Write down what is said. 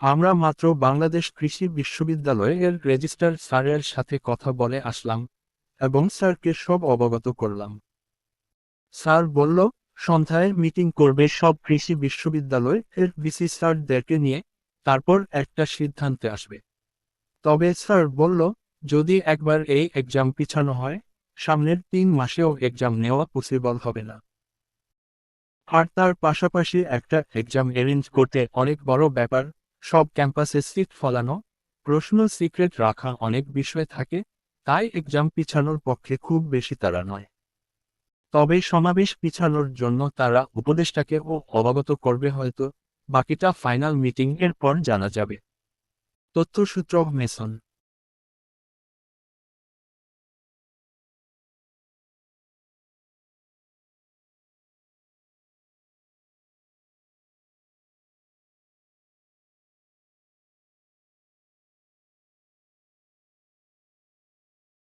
আমরা মাত্র বাংলাদেশ কৃষি বিশ্ববিদ্যালয় এর রেজিস্ট্রার স্যারের সাথে কথা বলে আসলাম, এবং স্যারকে সব অবগত করলাম। স্যার বলল, সন্ধ্যায় মিটিং করবে সব কৃষি বিশ্ববিদ্যালয় এর ভিসি স্যারদেরকে নিয়ে, তারপর একটা সিদ্ধান্তে আসবে। তবে স্যার বলল, যদি একবার এই এক্সাম পিছানো হয়, সামনের তিন মাসেও এক্সাম নেওয়া পসিবল হবে না। আর তার পাশাপাশি একটা এক্সাম অ্যারেঞ্জ করতে অনেক বড় ব্যাপার সব ক্যাম্পাসে সিট ফলানো, প্রশ্ন সিক্রেট রাখা অনেক বিষয় থাকে, তাই এক্সাম পিছানোর পক্ষে খুব বেশি তারা নয়। তবে সমাবেশ পিছানোর জন্য তারা উপদেষ্টাকে ও অবগত করবে হয়তো, বাকিটা ফাইনাল মিটিং এর পর জানা যাবে। তথ্যসূত্র মেসন